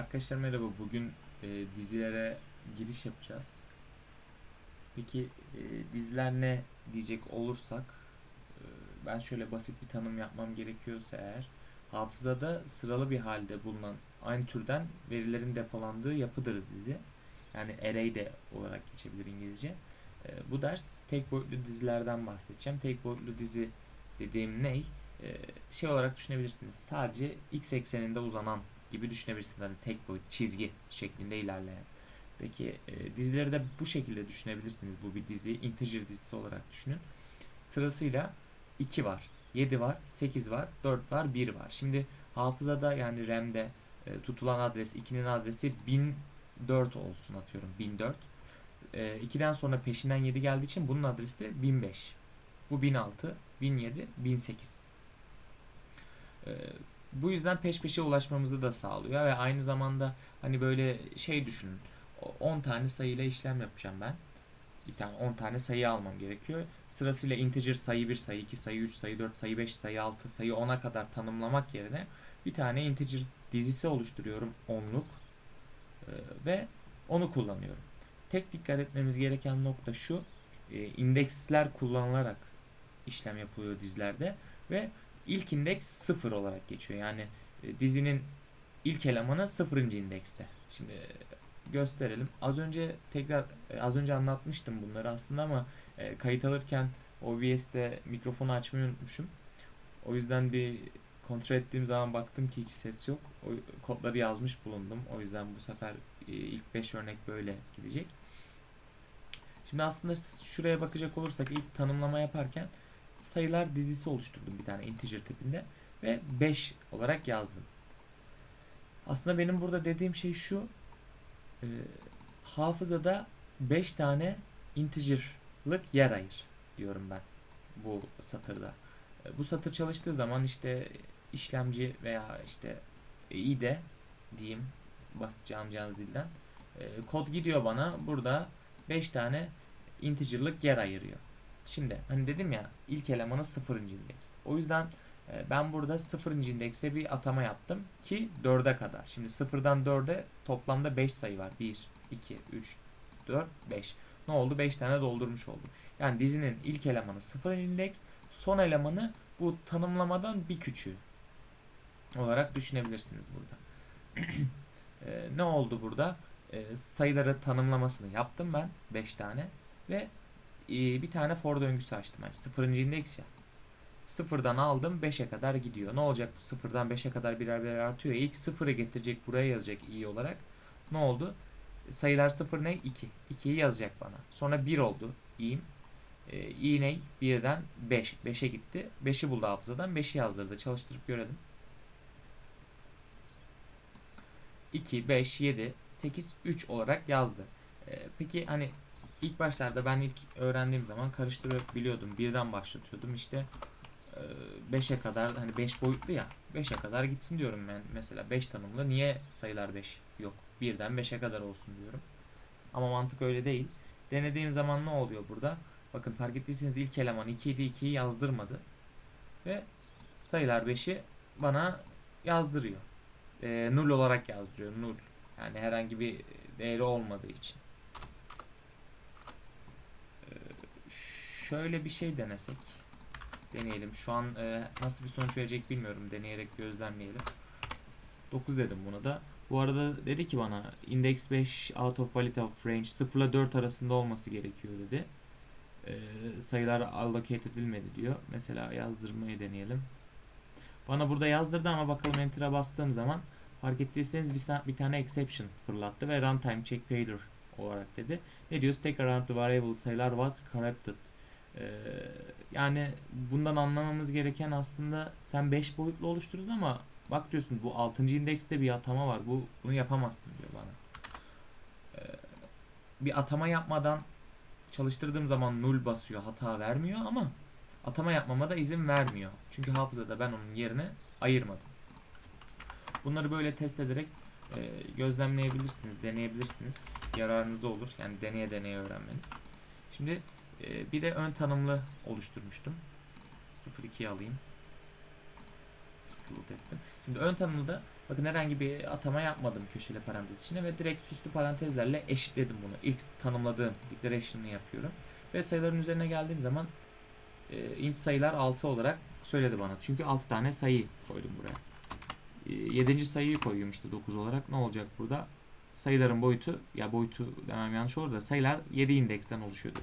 Arkadaşlar merhaba. Bugün e, dizilere giriş yapacağız. Peki e, diziler ne diyecek olursak e, ben şöyle basit bir tanım yapmam gerekiyorsa eğer hafızada sıralı bir halde bulunan aynı türden verilerin depolandığı yapıdır dizi. Yani array de olarak geçebilir İngilizce. E, bu ders tek boyutlu dizilerden bahsedeceğim. Tek boyutlu dizi dediğim ney? E, şey olarak düşünebilirsiniz. Sadece x ekseninde uzanan gibi düşünebilirsiniz. Hani tek boyut çizgi şeklinde ilerleyen. Peki e, dizileri de bu şekilde düşünebilirsiniz. Bu bir dizi, integer dizisi olarak düşünün. Sırasıyla 2 var, 7 var, 8 var, 4 var, 1 var. Şimdi hafızada yani RAM'de e, tutulan adres, 2'nin adresi 1004 olsun atıyorum. 1004. E, 2'den sonra peşinden 7 geldiği için bunun adresi de 1005. Bu 1006, 1007, 1008. E, bu yüzden peş peşe ulaşmamızı da sağlıyor ve aynı zamanda hani böyle şey düşünün. O 10 tane sayıyla işlem yapacağım ben. Bir tane 10 tane sayı almam gerekiyor. Sırasıyla integer sayı 1, sayı 2, sayı 3, sayı 4, sayı 5, sayı 6, sayı 10'a kadar tanımlamak yerine bir tane integer dizisi oluşturuyorum onluk Ee, ve onu kullanıyorum. Tek dikkat etmemiz gereken nokta şu. e, indeksler kullanılarak işlem yapılıyor dizilerde ve ilk indeks 0 olarak geçiyor. Yani e, dizinin ilk elemanı 0. indekste. Şimdi e, gösterelim. Az önce tekrar e, az önce anlatmıştım bunları aslında ama kayıt alırken OBS'te mikrofonu açmayı unutmuşum. O yüzden bir kontrol ettiğim zaman baktım ki hiç ses yok. O kodları yazmış bulundum. O yüzden bu sefer ilk 5 örnek böyle gidecek. Şimdi aslında şuraya bakacak olursak ilk tanımlama yaparken sayılar dizisi oluşturdum bir tane integer tipinde ve 5 olarak yazdım. Aslında benim burada dediğim şey şu. e, hafızada 5 tane integer'lık yer ayır diyorum ben bu satırda. E, bu satır çalıştığı zaman işte işlemci veya işte IDE diyeyim basitçe anlayacağınız dilden e, kod gidiyor bana burada 5 tane integer'lık yer ayırıyor. Şimdi hani dedim ya ilk elemanı 0. indeks. O yüzden e, ben burada 0. indekse bir atama yaptım ki 4'e kadar. Şimdi 0'dan 4'e toplamda 5 sayı var. 1, 2, 3, 4, 5. Ne oldu? 5 tane doldurmuş oldum. Yani dizinin ilk elemanı 0. indeks, son elemanı bu tanımlamadan bir küçüğü olarak düşünebilirsiniz burada. E, ne oldu burada? E, sayıları tanımlamasını yaptım ben 5 tane ve bir tane for döngüsü açtım. Yani 0. indeks ya. Sıfırdan aldım 5'e kadar gidiyor. Ne olacak bu sıfırdan 5'e kadar birer birer artıyor. İlk sıfırı getirecek buraya yazacak i olarak. Ne oldu? Sayılar sıfır ne? 2. 2'yi yazacak bana. Sonra 1 oldu i'm. E, i ne? 1'den 5. 5'e gitti. 5'i buldu hafızadan. 5'i yazdırdı. Çalıştırıp görelim. 2, 5, 7, 8, 3 olarak yazdı. E, peki hani ilk başlarda ben ilk öğrendiğim zaman karıştırıp biliyordum. Birden başlatıyordum. İşte 5'e kadar hani 5 boyutlu ya 5'e kadar gitsin diyorum ben. Mesela 5 tanımlı niye sayılar 5 yok? Birden 5'e kadar olsun diyorum. Ama mantık öyle değil. Denediğim zaman ne oluyor burada? Bakın fark ettiyseniz ilk eleman 2 idi 2'yi yazdırmadı. Ve sayılar 5'i bana yazdırıyor. E, null olarak yazdırıyor null. Yani herhangi bir değeri olmadığı için şöyle bir şey denesek deneyelim. Şu an e, nasıl bir sonuç verecek bilmiyorum. Deneyerek gözlemleyelim. 9 dedim buna da. Bu arada dedi ki bana index 5 out of valid of range 0 ile 4 arasında olması gerekiyor dedi. E, sayılar allocate edilmedi diyor. Mesela yazdırmayı deneyelim. Bana burada yazdırdı ama bakalım enter'a bastığım zaman fark ettiyseniz bir, bir tane exception fırlattı ve runtime check failure olarak dedi. Ne diyor? Stack around the variable sayılar was corrupted. Ee, yani bundan anlamamız gereken aslında sen 5 boyutlu oluşturdun ama bak diyorsun bu 6. indekste bir atama var. Bu bunu yapamazsın diyor bana. Ee, bir atama yapmadan çalıştırdığım zaman null basıyor, hata vermiyor ama atama yapmama da izin vermiyor. Çünkü hafızada ben onun yerine ayırmadım. Bunları böyle test ederek e, gözlemleyebilirsiniz, deneyebilirsiniz. Yararınıza olur. Yani deneye deneye öğrenmeniz. Şimdi ee, bir de ön tanımlı oluşturmuştum. 02'yi alayım. Split ettim. Şimdi ön tanımda Bakın herhangi bir atama yapmadım köşeli parantez içine ve direkt süslü parantezlerle eşitledim bunu. İlk tanımladığım declaration'ını yapıyorum. Ve sayıların üzerine geldiğim zaman e, int sayılar 6 olarak söyledi bana. Çünkü 6 tane sayı koydum buraya. 7. sayıyı koyuyorum işte 9 olarak. Ne olacak burada? Sayıların boyutu ya boyutu demem yanlış olur da sayılar 7 indeksten oluşuyordu.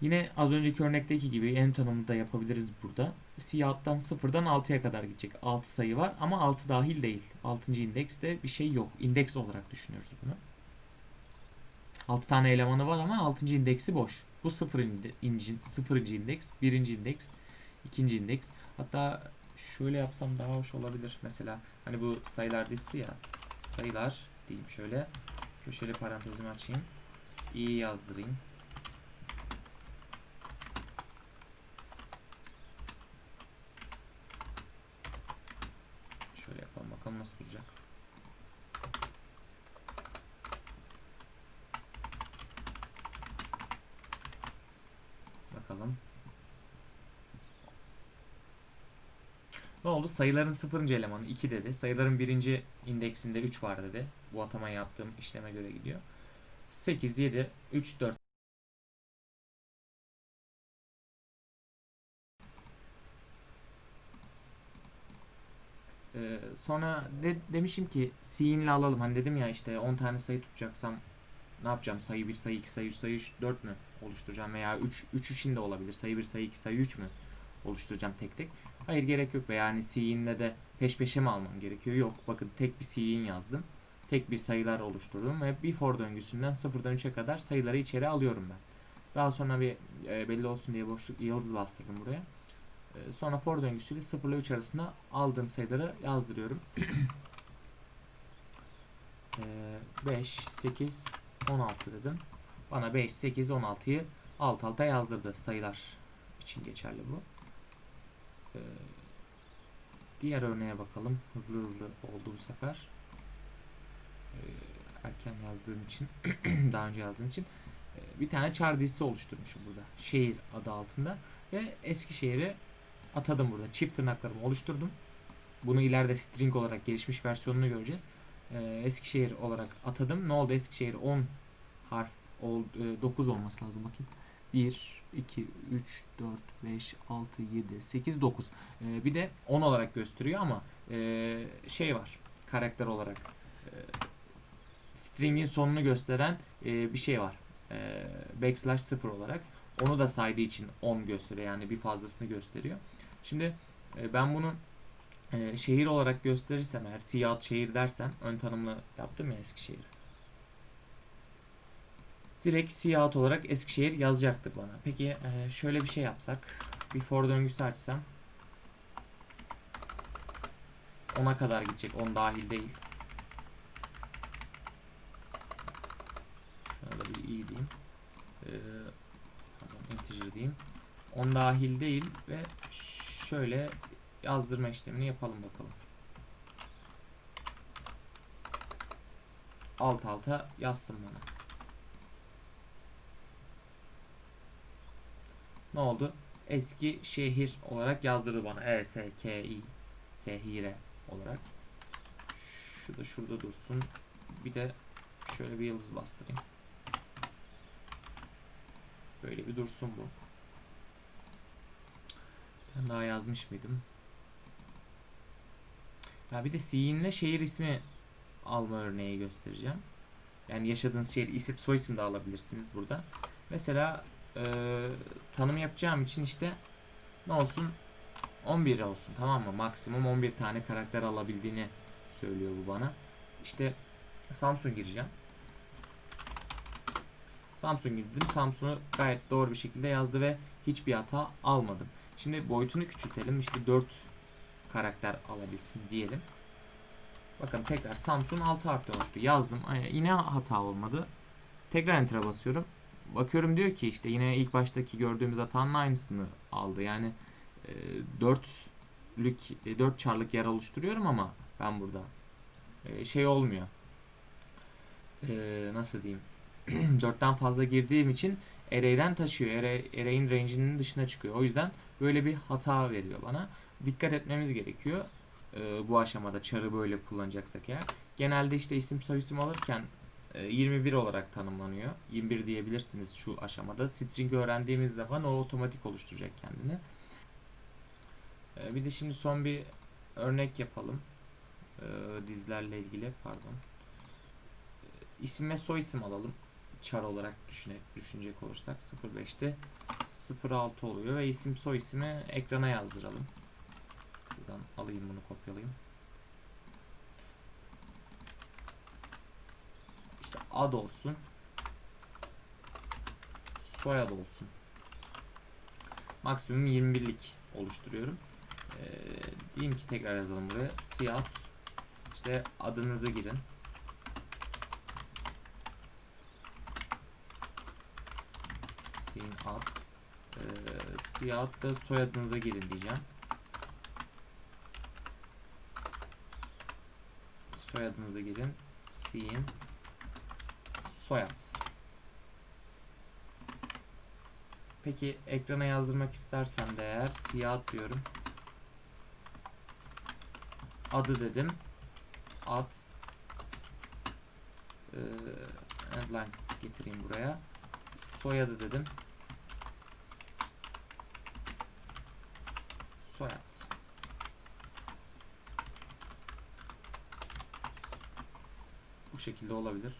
Yine az önceki örnekteki gibi en tanımını da yapabiliriz burada. Cout'tan 0'dan 6'ya kadar gidecek. 6 sayı var ama 6 dahil değil. 6. indekste bir şey yok. İndeks olarak düşünüyoruz bunu. 6 tane elemanı var ama 6. indeksi boş. Bu 0. Inde, 0. indeks, 1. indeks, 2. indeks. Hatta şöyle yapsam daha hoş olabilir. Mesela hani bu sayılar dizisi ya. Sayılar diyeyim şöyle. Köşeli parantezimi açayım. İyi yazdırayım. Şöyle yapalım bakalım nasıl duracak. Bakalım. Ne oldu? Sayıların sıfırıncı elemanı 2 dedi. Sayıların birinci indeksinde 3 var dedi. Bu atama yaptığım işleme göre gidiyor. 8, 7, 3, 4. Ee, sonra de, demişim ki C'inle alalım. Hani dedim ya işte 10 tane sayı tutacaksam ne yapacağım? Sayı 1, sayı 2, sayı 3, sayı 3, 4 mü oluşturacağım? Veya 3, 3 için de olabilir. Sayı 1, sayı 2, sayı 3 mü oluşturacağım tek tek? Hayır gerek yok. Veya hani C'inle de peş peşe mi almam gerekiyor? Yok. Bakın tek bir C'in yazdım. Tek bir sayılar oluşturdum ve bir for döngüsünden 0'dan 3'e kadar sayıları içeri alıyorum ben. Daha sonra bir e, belli olsun diye boşluk yıldız bastırdım buraya. E, sonra for döngüsüyle 0 ile 3 arasında aldığım sayıları yazdırıyorum. e, 5, 8, 16 dedim. Bana 5, 8, 16'yı alt alta yazdırdı sayılar için geçerli bu. E, diğer örneğe bakalım. Hızlı hızlı oldu bu sefer. E, erken yazdığım için daha önce yazdığım için bir tane char dizisi oluşturmuşum burada. Şehir adı altında ve Eskişehir'i atadım burada. Çift tırnaklarımı oluşturdum. Bunu ileride string olarak gelişmiş versiyonunu göreceğiz. Ee, Eskişehir olarak atadım. Ne oldu? Eskişehir 10 harf e, 9 olması lazım bakayım. 1, 2, 3, 4, 5, 6, 7, 8, 9. Ee, bir de 10 olarak gösteriyor ama e, şey var. Karakter olarak. E, string'in sonunu gösteren e, bir şey var. E, backslash 0 olarak. Onu da saydığı için 10 gösteriyor. Yani bir fazlasını gösteriyor. Şimdi e, ben bunu e, şehir olarak gösterirsem eğer siyah şehir dersem ön tanımlı yaptım ya Eskişehir. Direkt siyah olarak Eskişehir yazacaktır bana. Peki e, şöyle bir şey yapsak. Bir for döngüsü açsam. 10'a kadar gidecek. 10 dahil değil. Şuna da bir iyi diyeyim. Ee, integer diyeyim. 10 dahil değil ve şöyle yazdırma işlemini yapalım bakalım. Alt alta yazsın bana. Ne oldu? Eski şehir olarak yazdırdı bana. E S K I Sehire olarak. Şu da şurada dursun. Bir de şöyle bir yıldız bastırayım. Böyle bir dursun bu. Ben daha yazmış mıydım? Ya bir de C'inle şehir ismi alma örneği göstereceğim. Yani yaşadığınız şehir isim soy isim de alabilirsiniz burada. Mesela e, tanım yapacağım için işte ne olsun 11 olsun tamam mı? Maksimum 11 tane karakter alabildiğini söylüyor bu bana. İşte Samsung gireceğim. Samsung girdim. Samsung'u gayet doğru bir şekilde yazdı ve hiçbir hata almadım. Şimdi boyutunu küçültelim. İşte 4 karakter alabilsin diyelim. Bakın tekrar Samsung 6 harfte oluştu. Yazdım. Yine hata olmadı. Tekrar enter'a basıyorum. Bakıyorum diyor ki işte yine ilk baştaki gördüğümüz hatanın aynısını aldı. Yani e, 4'lük 4 çarlık yer oluşturuyorum ama ben burada e, şey olmuyor. E, nasıl diyeyim? 4'ten fazla girdiğim için array'den taşıyor. Array, array'in range'inin dışına çıkıyor. O yüzden böyle bir hata veriyor bana. Dikkat etmemiz gerekiyor. e, bu aşamada çarı böyle kullanacaksak eğer. Genelde işte isim soyisim alırken e, 21 olarak tanımlanıyor. 21 diyebilirsiniz şu aşamada. String öğrendiğimiz zaman o otomatik oluşturacak kendini. E, bir de şimdi son bir örnek yapalım. E, dizlerle ilgili pardon. E, isim ve soy isim alalım. Char olarak düşüne, düşünecek olursak 05'te 06 oluyor ve isim soy ismi ekrana yazdıralım. Buradan alayım bunu kopyalayayım. İşte ad olsun. Soyad olsun. Maksimum 21'lik oluşturuyorum. Ee, diyeyim ki tekrar yazalım buraya. Siyah. İşte adınızı girin. Sin ad. Ee, siyah da soyadınıza girin diyeceğim. Soyadınıza girin. Sin soyad. Peki ekrana yazdırmak istersem de eğer siyah diyorum. Adı dedim. Ad. Ee, headline getireyim buraya. Soyadı dedim. Soyad. Bu şekilde olabilir.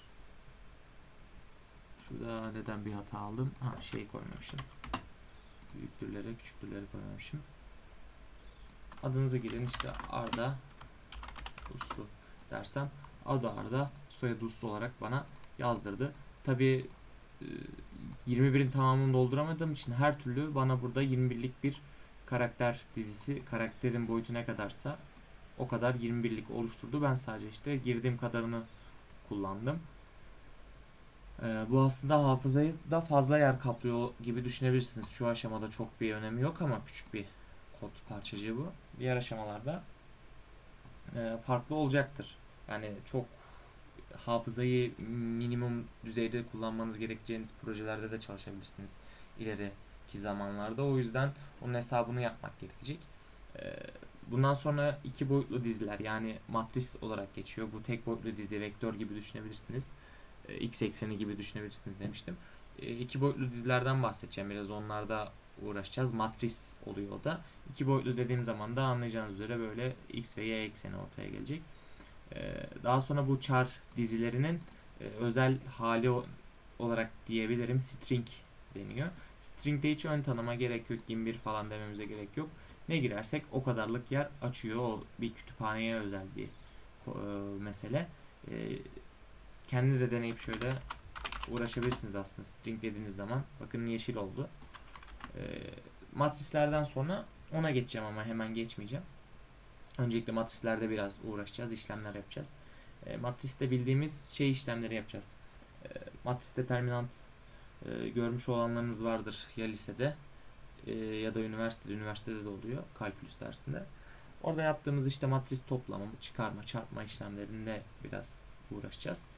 Şurada neden bir hata aldım? Ha şey koymamışım. Büyüktürlere küçüktürleri koymamışım. Adınızı girin işte Arda Uslu dersem adı Arda soyadı Uslu olarak bana yazdırdı. Tabi 21'in tamamını dolduramadığım için her türlü bana burada 21'lik bir karakter dizisi karakterin boyutu ne kadarsa o kadar 21'lik oluşturdu. Ben sadece işte girdiğim kadarını kullandım. Ee, bu aslında hafızayı da fazla yer kaplıyor gibi düşünebilirsiniz. Şu aşamada çok bir önemi yok ama küçük bir kod parçacığı bu. Diğer aşamalarda e, farklı olacaktır. Yani çok hafızayı minimum düzeyde kullanmanız gerekeceğiniz projelerde de çalışabilirsiniz ileriki zamanlarda. O yüzden onun hesabını yapmak gerekecek. Ee, bundan sonra iki boyutlu diziler yani matris olarak geçiyor. Bu tek boyutlu dizi vektör gibi düşünebilirsiniz. Ee, X ekseni gibi düşünebilirsiniz demiştim. Ee, iki boyutlu dizilerden bahsedeceğim. Biraz onlarda uğraşacağız. Matris oluyor o da. İki boyutlu dediğim zaman da anlayacağınız üzere böyle X ve Y ekseni ortaya gelecek. Ee, daha sonra bu char dizilerinin e, özel hali olarak diyebilirim. String deniyor. String'de hiç ön tanıma gerek yok. 21 falan dememize gerek yok. Ne girersek o kadarlık yer açıyor. O bir kütüphaneye özel bir e, mesele. E, kendiniz de deneyip şöyle uğraşabilirsiniz aslında string dediğiniz zaman. Bakın yeşil oldu. E, matrislerden sonra ona geçeceğim ama hemen geçmeyeceğim. Öncelikle matrislerde biraz uğraşacağız, işlemler yapacağız. E, matriste bildiğimiz şey işlemleri yapacağız. E, matris determinant e, görmüş olanlarınız vardır ya lisede e, ya da üniversitede. Üniversitede de oluyor kalkülüs dersinde. Orada yaptığımız işte matris toplama, çıkarma, çarpma işlemlerinde biraz uğraşacağız.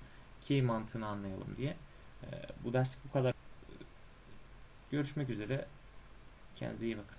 Ki mantığını anlayalım diye. E, bu ders bu kadar. Görüşmek üzere. Kendinize iyi bakın.